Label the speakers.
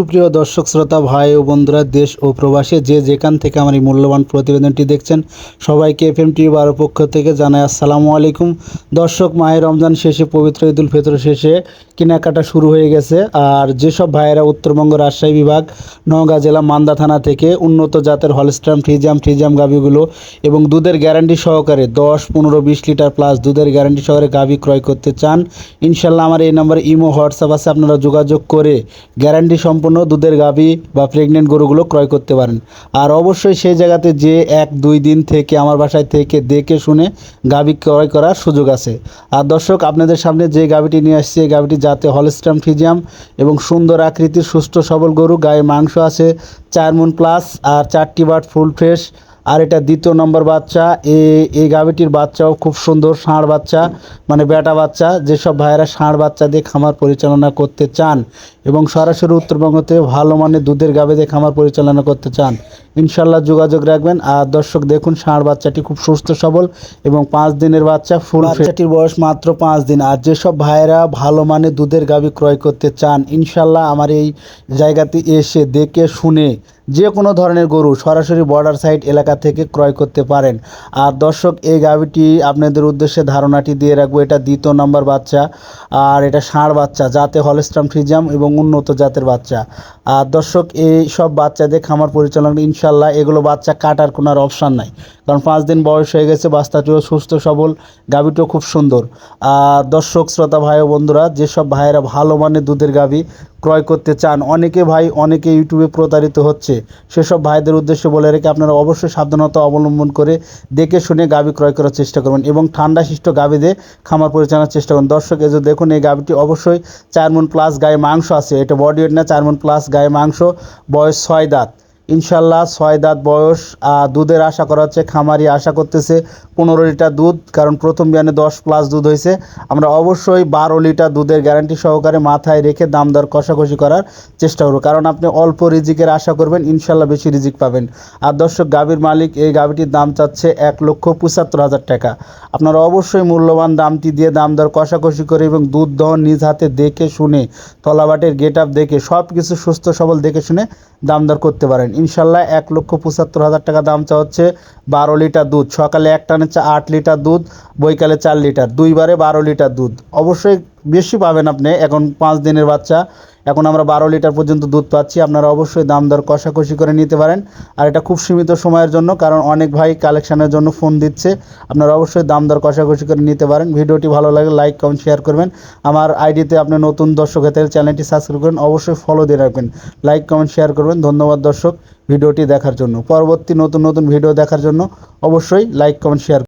Speaker 1: সুপ্রিয় দর্শক, শ্রোতা, ভাই ও বন্ধুরা, দেশ ও প্রবাসে যে যেখান থেকে আমার এই মূল্যবান প্রতিবেদনটি দেখছেন, সবাইকে এফ এম টিভি বারো পক্ষ থেকে জানাই আসসালামু আলাইকুম। দর্শক মাহের রমজান শেষে, পবিত্র ঈদুল ফিতর শেষে কেনাকাটা শুরু হয়ে গেছে। আর যেসব ভাইয়েরা উত্তরবঙ্গ রাজশাহী বিভাগ, নওগাঁ জেলা, মান্দা থানা থেকে উন্নত জাতের হলস্ট্রাম ফ্রিজাম ফ্রিজাম গাভিগুলো এবং দুধের গ্যারান্টি সহকারে দশ, পনেরো, বিশ লিটার প্লাস দুধের গ্যারান্টি সহকারে গাভি ক্রয় করতে চান ইনশাল্লাহ আমার এই নম্বরে ইমো, হোয়াটসঅ্যাপ আছে, আপনারা যোগাযোগ করে গ্যারান্টি সম্পূর্ণ দুধের গাভি বা প্রেগনেন্ট গরুগুলো ক্রয় করতে পারেন। আর অবশ্যই সেই জায়গাতে যে এক, দুই দিন থেকে আমার বাসায় থেকে দেখে শুনে গাভি ক্রয় করার সুযোগ আছে। আর দর্শক, আপনাদের সামনে যে গাভিটি নিয়ে আসছে, এই গাভিটি যাতে হলস্ট্রাম ফিজিয়াম এবং সুন্দর আকৃতির, সুস্থ সবল গরু, গায়ে মাংস আছে, চার মুন প্লাস আর চারটি বাট ফুল ফ্রেশ আর এটা দ্বিতীয় নম্বর বাচ্চা। এই গাভিটির বাচ্চাও খুব সুন্দর ষাঁড় বাচ্চা মানে বেটা বাচ্চা। যেসব ভাইয়েরা ষাঁড় বাচ্চা দিয়ে খামার পরিচালনা করতে চান এবং সরাসরি উত্তরবঙ্গতে ভালো মানের দুধের গাভি দিয়ে খামার পরিচালনা করতে চান, ইনশাল্লাহ যোগাযোগ রাখবেন। আর দর্শক, দেখুন, ষাঁড় বাচ্চাটি খুব সুস্থ, সবল এবং পাঁচ দিনের বাচ্চা, ফুল বাচ্চাটির বয়স মাত্র পাঁচ দিন। আর যেসব ভাইয়েরা ভালো মানের দুধের গাভি ক্রয় করতে চান, ইনশাল্লাহ আমার এই জায়গাতে এসে দেখে শুনে যে কোনো ধরনের গরু সরাসরি বর্ডার সাইড এলাকা থেকে ক্রয় করতে পারেন। আর দর্শক, এই গাভিটি আপনাদের উদ্দেশ্যে ধারণাটি দিয়ে রাখব, এটা দ্বিতীয় নম্বর বাচ্চা আর এটা ষাঁড় বাচ্চা যাতে হলস্ট্রাম ফ্রিজাম এবং উন্নত জাতের বাচ্চা। আর দর্শক, এই সব বাচ্চাদের খামার পরিচালনা ইনশাল্লাহ এগুলো বাচ্চা কাটার কোনো আর অপশান নাই। কারণ পাঁচ দিন বয়স হয়ে গেছে, বাচ্চাটিও সুস্থ, সবল, গাভিটিও খুব সুন্দর। আর দর্শক, শ্রোতা, ভাই ও বন্ধুরা, যেসব ভাইয়েরা ভালো মানের দুধের গাভি ক্রয় করতে চান, অনেকে ভাই, অনেকে ইউটিউবে প্রতারিত হচ্ছে। সেসব ভাইদের উদ্দেশ্যে বলে রেখে আপনারা অবশ্যই সাবধানতা অবলম্বন করে দেখে শুনে গাভী ক্রয় করার চেষ্টা করবেন এবং ঠান্ডা শিষ্ট দিয়ে খামার পরিচালনার চেষ্টা করুন। দর্শক, এই যে দেখুন, এই গাভীটি অবশ্যই চার মন প্লাস গায়ে মাংস আছে। এটা বডি ওয়েট না, চার মন প্লাস গায়ে মাংস, বয়স ছয় দাঁত। ইনশাল্লাহ ছয় দাঁত বয়স দুধের আশা করা হচ্ছে খামারি আশা করতেছে পনেরো লিটার দুধ, কারণ প্রথম বিয়ানে দশ প্লাস দুধ হয়েছে। আমরা অবশ্যই বারো লিটার দুধের গ্যারান্টি সহকারে মাথায় রেখে দাম দর কষাকষি করার চেষ্টা করব। কারণ আপনি অল্প রিজিকের আশা করবেন, ইনশাল্লাহ বেশি রিজিক পাবেন। আর দর্শক, গাভীর মালিক এই গাভীটির দাম চাচ্ছে এক লক্ষ পঁচাত্তর হাজার টাকা। আপনারা অবশ্যই মূল্যবান দামটি দিয়ে দাম দর কষাকষি করে এবং দুধ দহন নিজ হাতে দেখে শুনে, তলাবাটের গেট আপ দেখে সব কিছু সুস্থ সবল দেখে শুনে দাম দর করতে পারেন। ইনশাল্লাহ এক লক্ষ পঁচাত্তর হাজার টাকা দাম চা হচ্ছে বারো লিটার দুধ। সকালে এক টানে চা আট লিটার দুধ, বৈকালে চার লিটার। দুইবারে বারো লিটার দুধ। অবশ্যই বেশি পাবেন আপনি এখন পাঁচ দিনের বাচ্চা। এখন আমরা বারো লিটার পর্যন্ত দুধ পাচ্ছি। আপনারা অবশ্যই দাম দর কষাকষি করে নিতে পারেন। আর এটা খুব সীমিত সময়ের জন্য, কারণ অনেক ভাই কালেকশনের জন্য ফোন দিচ্ছে। আপনারা অবশ্যই দাম দর কষাকষি করে নিতে পারেন। ভিডিওটি ভালো লাগে লাইক, কমেন্ট, শেয়ার করবেন। আমার আইডিতে আপনি নতুন দর্শক হতে চ্যানেলটি সাবস্ক্রাইব করবেন। অবশ্যই ফলো দিয়ে রাখবেন। লাইক, কমেন্ট, শেয়ার করবেন। ধন্যবাদ দর্শক ভিডিওটি দেখার জন্য। পরবর্তী নতুন নতুন ভিডিও দেখার জন্য অবশ্যই লাইক, কমেন্ট, শেয়ার